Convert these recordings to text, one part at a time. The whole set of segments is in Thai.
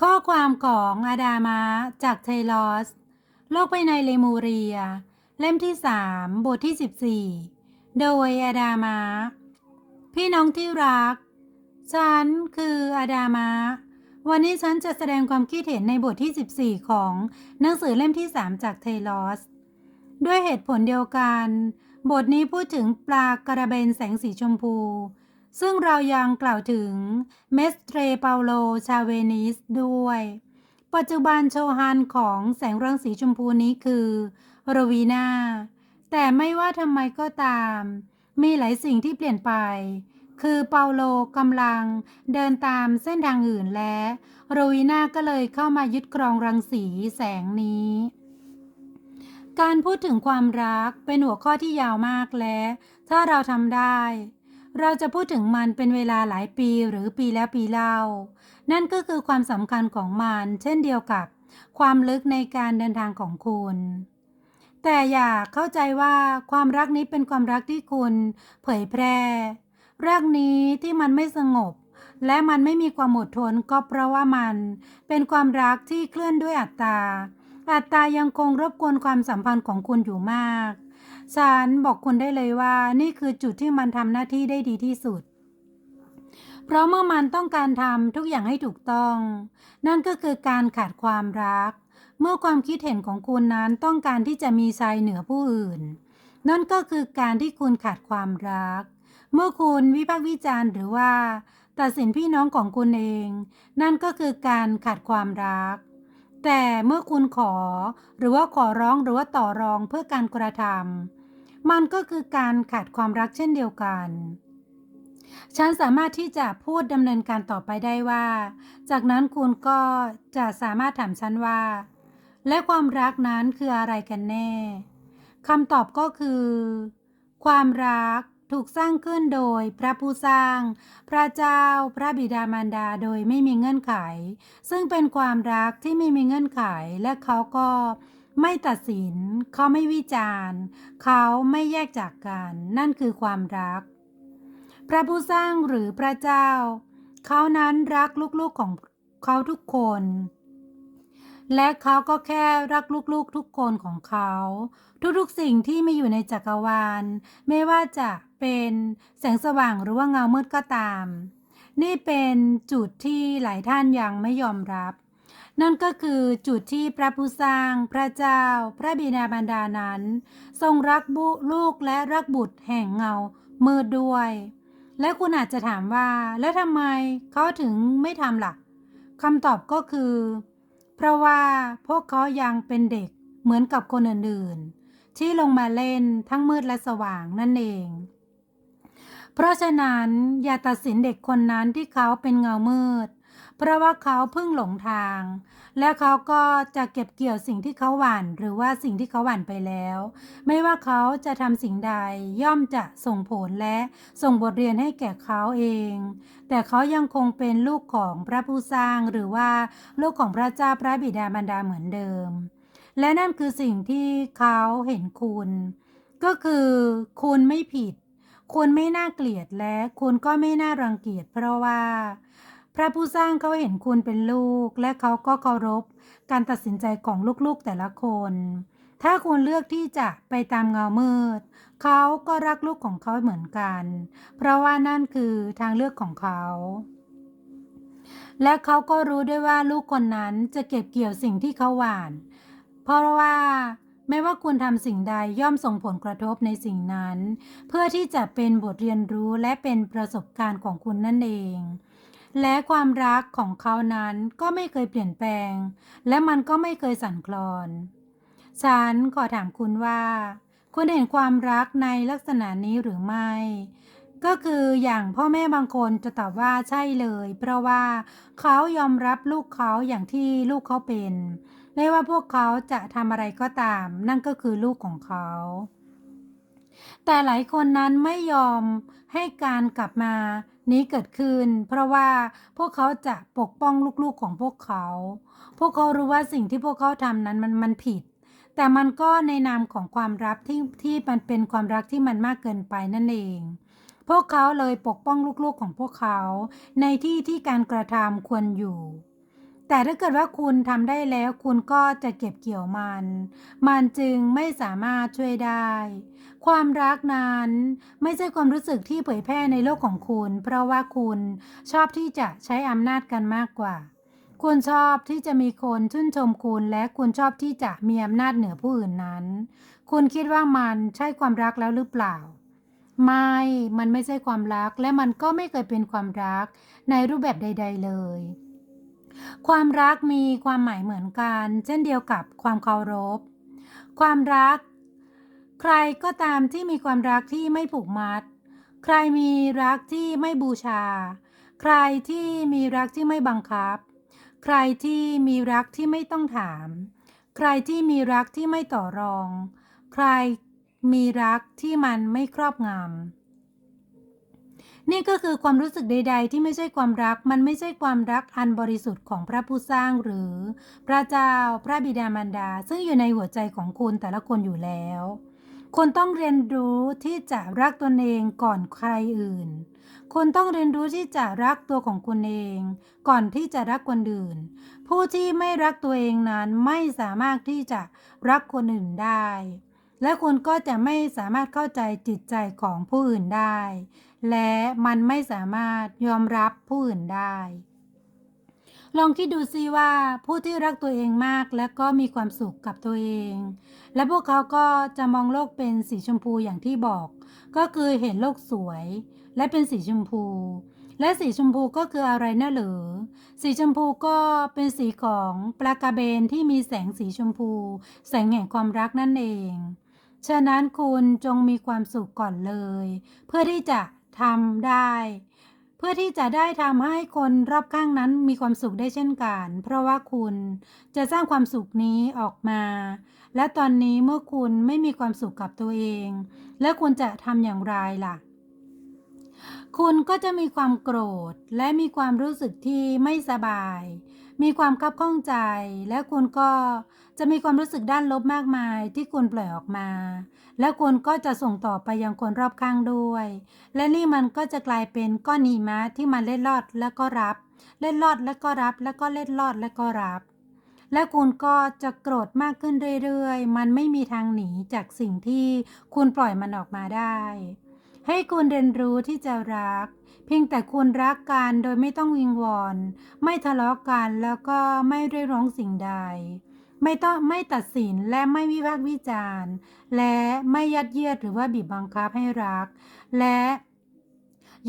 ข้อความของอาดามะจากเทลอส โลกภายในเลมูเรีย เล่มที่3บทที่ 14 โดยอาดามะพี่น้องที่รัก ฉันคืออาดามะวันนี้ฉันจะแสดงความคิดเห็นในบทที่ 14 ของหนังสือเล่มที่ 3 จากเทลอส ด้วยเหตุผลเดียวกัน บทนี้พูดถึงปลากระเบนแสงสีชมพู ซึ่งเรายังกล่าวถึงเมสเตรเปาโลชาเวนิสด้วย ปัจจุบันโชฮันของแสงรังสีชมพูนี้คือโรวีนาแต่ไม่ว่าทำไมก็ตาม มีหลายสิ่งที่เปลี่ยนไป คือเปาโลกำลังเดินตามเส้นทางอื่นและโรวีนาก็เลยเข้ามายึดครองรังสีแสงนี้การพูดถึงความรักเป็นหัวข้อที่ยาวมากและ ถ้าเราทำได้ เราจะพูดถึงมันเป็นเวลาหลายปีหรือปีแล้วปีเล่า นั่นก็คือความสำคัญของมัน เช่นเดียวกับ ความลึกในการเดินทางของคุณ แต่อย่าเข้าใจว่าความรักนี้เป็นความรักที่คุณเผยแพร่รักนี้ที่มันไม่สงบ และมันไม่มีความอดทนก็เพราะว่ามัน เป็นความรักที่เคลื่อนด้วยอัตตา อัตตายังคงรบกวนความสัมพันธ์ของคุณอยู่มาก ฉันบอกคุณได้เลยว่า นี่คือจุดที่มันทำหน้าที่ได้ดีที่สุด เพราะเมื่อมันต้องการทำทุกอย่างให้ถูกต้อง นั่นก็คือการขาดความรัก เมื่อความคิดเห็นของคุณนั้นต้องการที่จะมีชัยเหนือผู้อื่น นั่นก็คือการที่คุณขาดความรัก เมื่อคุณวิพากษ์วิจารณ์หรือว่าตัดสินพี่น้องของคุณเอง นั่นก็คือการขาดความรัก แต่เมื่อคุณขอ หรือว่าขอร้องหรือว่าต่อรองเพื่อการกระทำ มันก็คือการขาดความรักเช่นเดียวกัน ฉันสามารถที่จะพูดดำเนินการต่อไปได้ว่า จากนั้นคุณก็จะสามารถถามฉันว่า และความรักนั้นคืออะไรกันแน่คำตอบก็คือ ความรักถูกสร้างขึ้นโดยพระผู้สร้าง พระเจ้า พระบิดามารดาโดยไม่มีเงื่อนไข ซึ่งเป็นความรักที่ไม่มีเงื่อนไข และเขาก็ ไม่ตัดสิน เขาไม่วิจารณ์ เขาไม่แยกจากกัน นั่นคือความรัก พระผู้สร้างหรือพระเจ้า เขานั้นรักลูกๆของเขาทุกคน และเขาก็แค่รักลูกๆทุกคนของเขา ทุกๆสิ่งที่มีอยู่ในจักรวาล ไม่ว่าจะเป็นแสงสว่างหรือว่าเงามืดก็ตาม นี่เป็นจุดที่หลายท่านยังไม่ยอมรับ นั่นก็คือจุดที่พระผู้สร้าง พระเจ้า พระบิดาบรรดานั้น ทรงรักบุลูกและรักบุตรแห่งเงามืดด้วย และคุณอาจจะถามว่า แล้วทำไมเขาถึงไม่ทำล่ะคำตอบก็คือ เพราะว่าพวกเขายังเป็นเด็กเหมือนกับคนอื่นๆ ที่ลงมาเล่นทั้งมืดและสว่างนั่นเอง เพราะฉะนั้นอย่าตัดสินเด็กคนนั้นที่เขาเป็นเงามืด เพราะว่าเขาเพิ่งหลงทาง และเขาก็จะเก็บเกี่ยวสิ่งที่เขาหว่าน หรือว่าสิ่งที่เขาหว่านไปแล้ว ไม่ว่าเขาจะทำสิ่งใดย่อมจะส่งผลและส่งบทเรียนให้แก่เขาเอง แต่เขายังคงเป็นลูกของพระผู้สร้างหรือว่าลูกของพระเจ้าพระบิดาบรรดาเหมือนเดิม และนั่นคือสิ่งที่เขาเห็นคุณ ก็คือคุณไม่ผิดคุณไม่น่าเกลียดและคุณก็ไม่น่ารังเกียจเพราะว่า พระผู้สร้างเขาเห็นคุณเป็นลูก และเขาก็เคารพ การตัดสินใจของลูกๆแต่ละคน ถ้าคุณเลือกที่จะไปตามเงามืด เขาก็รักลูกของเขาเหมือนกัน เพราะว่านั่นคือทางเลือกของเขา และเขาก็รู้ด้วยว่าลูกคนนั้นจะเก็บเกี่ยวสิ่งที่เขาหว่าน เพราะว่าไม่ว่าคุณทำสิ่งใดย่อมส่งผลกระทบในสิ่งนั้น เพื่อที่จะเป็นบทเรียนรู้และเป็นประสบการณ์ของคุณนั่นเอง และความรักของเขานั้นก็ไม่เคยเปลี่ยนแปลง และมันก็ไม่เคยสั่นคลอน ฉันขอถามคุณว่า คุณเห็นความรักในลักษณะนี้หรือไม่ ก็คืออย่างพ่อแม่บางคนจะตอบว่าใช่เลย เพราะว่าเขายอมรับลูกเขาอย่างที่ลูกเขาเป็น ไม่ว่าพวกเขาจะทำอะไรก็ตาม นั่นก็คือลูกของเขาแต่หลายคนนั้นไม่ยอมให้การกลับมา นี้เกิดขึ้น เพราะว่าพวกเขาจะปกป้องลูกๆของพวกเขา พวกเขารู้ว่าสิ่งที่พวกเขาทำนั้นมันมันผิด แต่มันก็ในนามของความรักที่ที่มันเป็นความรักที่มันมากเกินไปนั่นเอง พวกเขาเลยปกป้องลูกๆของพวกเขา ในที่ที่การกระทำควรอยู่ แต่ถ้าเกิดว่าคุณทำได้แล้วคุณก็จะเก็บเกี่ยวมัน มันจึงไม่สามารถช่วยได้ ความรักนั้นไม่ใช่ความรู้สึกที่เผยแพร่ในโลกของคุณ เพราะว่าคุณชอบที่จะใช้อำนาจกันมากกว่า คุณชอบที่จะมีคนชื่นชมคุณ และคุณชอบที่จะมีอำนาจเหนือผู้อื่นนั้น คุณคิดว่ามันใช่ความรักแล้วหรือเปล่าไม่ มันไม่ใช่ความรัก และมันก็ไม่เคยเป็นความรักในรูปแบบใด ๆ เลย ความรักมีความหมายเหมือนกัน เช่นเดียวกับความเคารพ ความรัก ใครก็ตามที่มีความรักที่ไม่ผูกมัด ใครมีรักที่ไม่บูชา ใครที่มีรักที่ไม่บังคับ ใครที่มีรักที่ไม่ต้องถาม ใครที่มีรักที่ไม่ต่อรอง ใครมีรักที่มันไม่ครอบงำ นี่ก็คือความรู้สึกใด ๆ ที่ไม่ใช่ความรัก มันไม่ใช่ความรักอันบริสุทธิ์ของพระผู้สร้างหรือ พระเจ้า พระบิดามารดา ซึ่งอยู่ในหัวใจของคุณแต่ละคนอยู่แล้วคุณต้องเรียนรู้ที่จะรักตนเองก่อนใครอื่นคุณต้องเรียนรู้ที่จะรักตัวของคุณเอง ก่อนที่จะรักคนอื่น ผู้ที่ไม่รักตัวเองนั้นไม่สามารถที่จะรักคนอื่นได้ และคุณก็จะไม่สามารถเข้าใจจิตใจของผู้อื่นได้ และมันไม่สามารถยอมรับผู้อื่นได้ ลองคิดดูซิว่าผู้ที่รักตัวเองมากและก็มีความสุขกับตัวเอง และพวกเขาก็จะมองโลกเป็นสีชมพูอย่างที่บอก ก็คือเห็นโลกสวย และเป็นสีชมพู และสีชมพูก็คืออะไรน่ะหรือ สีชมพูก็เป็นสีของปลากระเบนที่มีแสงสีชมพู แสงแห่งความรักนั่นเอง ฉะนั้นคุณจงมีความสุขก่อนเลย เพื่อที่จะทำได้ เพื่อที่จะได้ทำให้คนรอบข้างนั้นมีความสุขได้เช่นกัน เพราะว่าคุณจะสร้างความสุขนี้ออกมา และตอนนี้เมื่อคุณไม่มีความสุขกับตัวเอง แล้วคุณจะทำอย่างไรล่ะคุณก็จะมีความโกรธและมีความรู้สึกที่ไม่สบาย มีความคับข้องใจ และคุณก็จะมีความรู้สึกด้านลบมากมายที่คุณปล่อยออกมา และคุณก็จะส่งต่อไปยังคนรอบข้างด้วย และนี่มันก็จะกลายเป็นก้อนหิมะที่มันเล็ดลอดแล้วก็รับ เล็ดลอดแล้วก็รับ แล้วก็เล็ดลอดแล้วก็รับ และคุณก็จะโกรธมากขึ้นเรื่อยๆ มันไม่มีทางหนีจากสิ่งที่คุณปล่อยมันออกมาได้ ให้คุณเรียนรู้ที่จะรัก เพียงแต่คุณรักกันโดยไม่ต้องวิงวอน ไม่ทะเลาะกันแล้วก็ไม่เรียกร้องสิ่งใด ไม่ต้องไม่ตัดสินและไม่วิพากษ์วิจารณ์ และไม่ยัดเยียดหรือว่าบีบบังคับให้รัก และ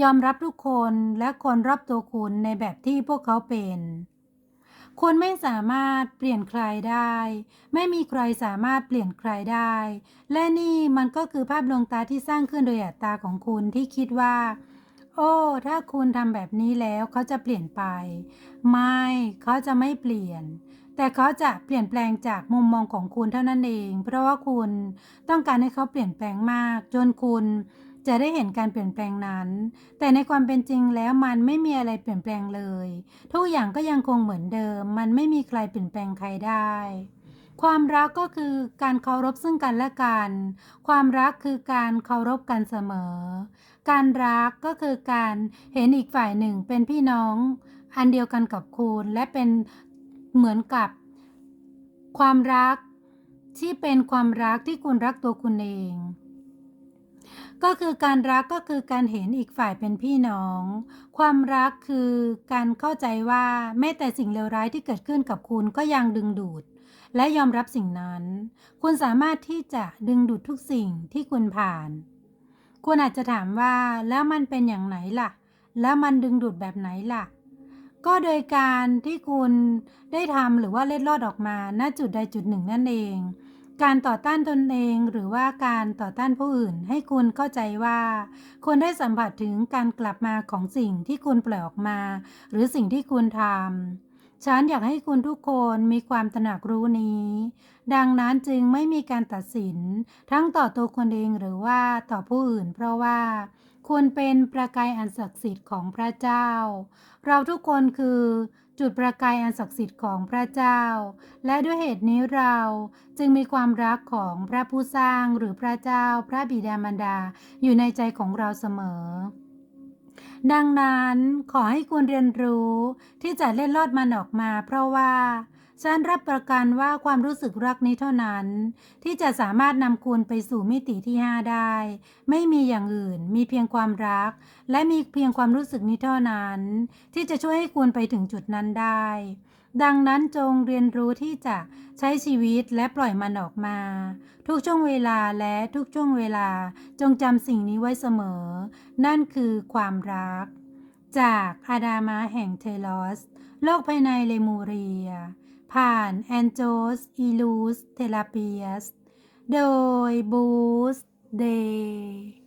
ยอมรับทุกคนและคนรอบตัวคุณในแบบที่พวกเขาเป็นคุณไม่สามารถเปลี่ยนใครได้ ไม่มีใครสามารถเปลี่ยนใครได้ และนี่มันก็คือภาพดวงตาที่สร้างขึ้นโดยอัตตาของคุณที่คิดว่า โอ้ ถ้าคุณทำแบบนี้แล้วเขาจะเปลี่ยนไป ไม่ เขาจะไม่เปลี่ยน แต่เขาจะเปลี่ยนแปลงจากมุมมองของคุณเท่านั้นเอง เพราะว่าคุณต้องการให้เขาเปลี่ยนแปลงมาก จนคุณจะได้เห็นการเปลี่ยนแปลงนั้น แต่ในความเป็นจริงแล้วมันไม่มีอะไรเปลี่ยนแปลงเลย ทุกอย่างก็ยังคงเหมือนเดิม มันไม่มีใครเปลี่ยนแปลงใครได้ ความรักก็คือการเคารพซึ่งกันและกัน ความรักคือการเคารพกันเสมอ การรักก็คือการเห็นอีกฝ่ายหนึ่งเป็นพี่น้อง อันเดียวกันกับคุณและเป็นเหมือนกับ ความรักที่เป็นความรักที่คุณรักตัวคุณเอง ก็คือการรักก็คือการเห็นอีกฝ่ายเป็นพี่น้อง ความรักคือการเข้าใจว่าแม้แต่สิ่งเลวร้ายที่เกิดขึ้นกับคุณก็ยังดึงดูด และยอมรับสิ่งนั้น คุณสามารถที่จะดึงดูดทุกสิ่งที่คุณผ่าน คุณอาจจะถามว่าแล้วมันเป็นอย่างไหนล่ะ แล้วมันดึงดูดแบบไหนล่ะ ก็โดยการที่คุณได้ทำหรือว่าเล็ดลอดออกมาณจุดใดจุดหนึ่งนั่นเอง การต่อต้านตนเองหรือว่าการต่อต้านผู้อื่น ให้คุณเข้าใจว่าคุณได้สัมผัสถึงการกลับมาของสิ่งที่คุณปล่อยออกมา หรือสิ่งที่คุณทำฉันอยากให้คุณทุกคนมีความตระหนักรู้นี้ ดังนั้นจึงไม่มีการตัดสิน ทั้งต่อตัวคุณเองหรือว่าต่อผู้อื่น เพราะว่าคุณเป็นประกายอันศักดิ์สิทธิ์ของพระเจ้า เราทุกคนคือ จุดประกายอันศักดิ์สิทธิ์ของพระเจ้า และด้วยเหตุนี้เราจึงมีความรักของพระผู้สร้างหรือพระเจ้า พระบิดามารดาอยู่ในใจของเราเสมอ ดังนั้นขอให้คุณเรียนรู้ที่จะเล่นลอดมันออกมา เพราะว่าฉันรับประกันว่าความรู้สึกรักนี้เท่านั้น ที่จะสามารถนำคุณไปสู่มิติที่ 5 ได้ ไม่มีอย่างอื่น มีเพียงความรัก และมีเพียงความรู้สึกนี้เท่านั้น ที่จะช่วยให้คุณไปถึงจุดนั้นได้ ดังนั้นจงเรียนรู้ที่จะใช้ชีวิตและปล่อยมันออกมา ทุกช่วงเวลาและทุกช่วงเวลาจงจำสิ่งนี้ไว้เสมอ นั่นคือความรัก จากอาดามาแห่งเทลอส โลกภายในเลมูเรีย ผ่านแอนโจสอีลูสเทลาเปียส โดยบูสเดย์